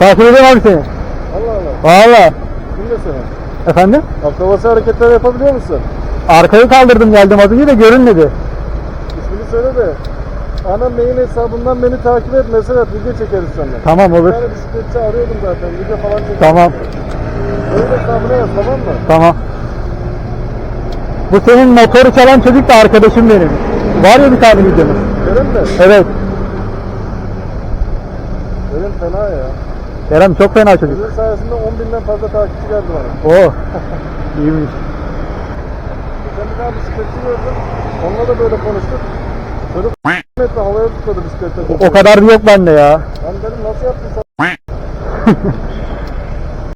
Takip ediyorum abi seni. Allah Allah. Valla. Kim de sana? Efendim? Akrobatsi hareketler yapabiliyor musun? Arkayı kaldırdım geldim az önce de görünmedi. İsmini söyle de. Ana mail hesabından beni takip et mesela video çekeriz seninle. Tamam Bir olur. tane bisikletçi arıyordum zaten video falan çekeriz. Tamam. Mail hesabına yaz tamam mı? Tamam. Bu senin motoru çalan çocuk da arkadaşım benim. Var ya bir tane videomuz. Kerem de. Evet. Kerem fena ya. Kerem çok fena çocuk. Sizin sayesinde 10 binden fazla takipçi geldi bana. Oo. İyiymiş. Geçen bir tane bisikletçi gördüm. Onunla da böyle konuştuk. Çocuk metre havaya tutladı bisikletle. O kadar yok bende ya. Ben dedim nasıl yaptın sen?